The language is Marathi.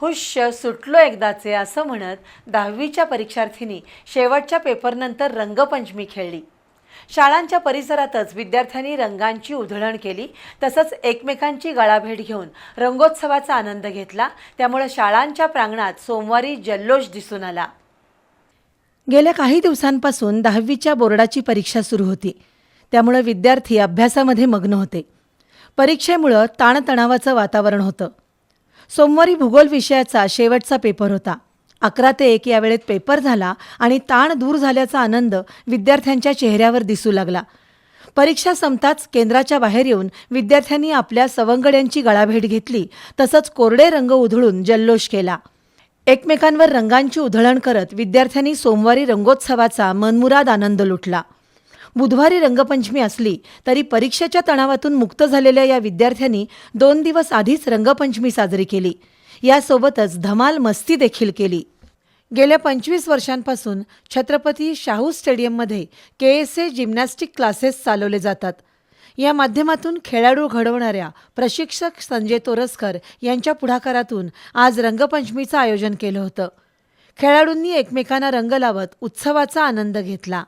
हुश्य सुटलो एकदाचे असं म्हणत दहावीच्या परीक्षार्थींनी शेवटच्या पेपरनंतर रंगपंचमी खेळली. शाळांच्या परिसरातच विद्यार्थ्यांनी रंगांची उधळण केली तसंच एकमेकांची गळाभेट घेऊन रंगोत्सवाचा आनंद घेतला त्यामुळे शाळांच्या प्रांगणात सोमवारी जल्लोष दिसून आला. गेल्या काही दिवसांपासून दहावीच्या बोर्डाची परीक्षा सुरू होती. त्यामुळे विद्यार्थी अभ्यासामध्ये मग्न होते. परीक्षेमुळं ताणतणावाचं वातावरण होतं. सोमवारी भूगोल विषयाचा शेवटचा पेपर होता. अकरा ते एक या वेळेत पेपर झाला आणि ताण दूर झाल्याचा आनंद विद्यार्थ्यांच्या चेहऱ्यावर दिसू लागला. परीक्षा संपताच केंद्राच्या बाहेर येऊन विद्यार्थ्यांनी आपल्या सवंगड्यांची गळाभेट घेतली तसंच कोरडे रंग उधळून जल्लोष केला. एकमेकांवर रंगांची उधळण करत विद्यार्थ्यांनी सोमवारी रंगोत्सवाचा मनमुराद आनंद लुटला. बुधवारी रंगपंचमी असली तरी परीक्षेच्या तणावातून मुक्त झालेल्या या विद्यार्थ्यांनी दोन दिवस आधीच रंगपंचमी साजरी केली. यासोबतच धमाल मस्ती देखील केली. गेल्या पंचवीस वर्षांपासून छत्रपती शाहू स्टेडियममध्ये K S A gymnastic classes चालवले जातात. या माध्यमातून खेळाडू घडवणाऱ्या प्रशिक्षक संजय तोरसकर यांच्या पुढाकारातून आज रंगपंचमीचं आयोजन केलं होतं. खेळाडूंनी एकमेकांना रंग लावत उत्सवाचा आनंद घेतला.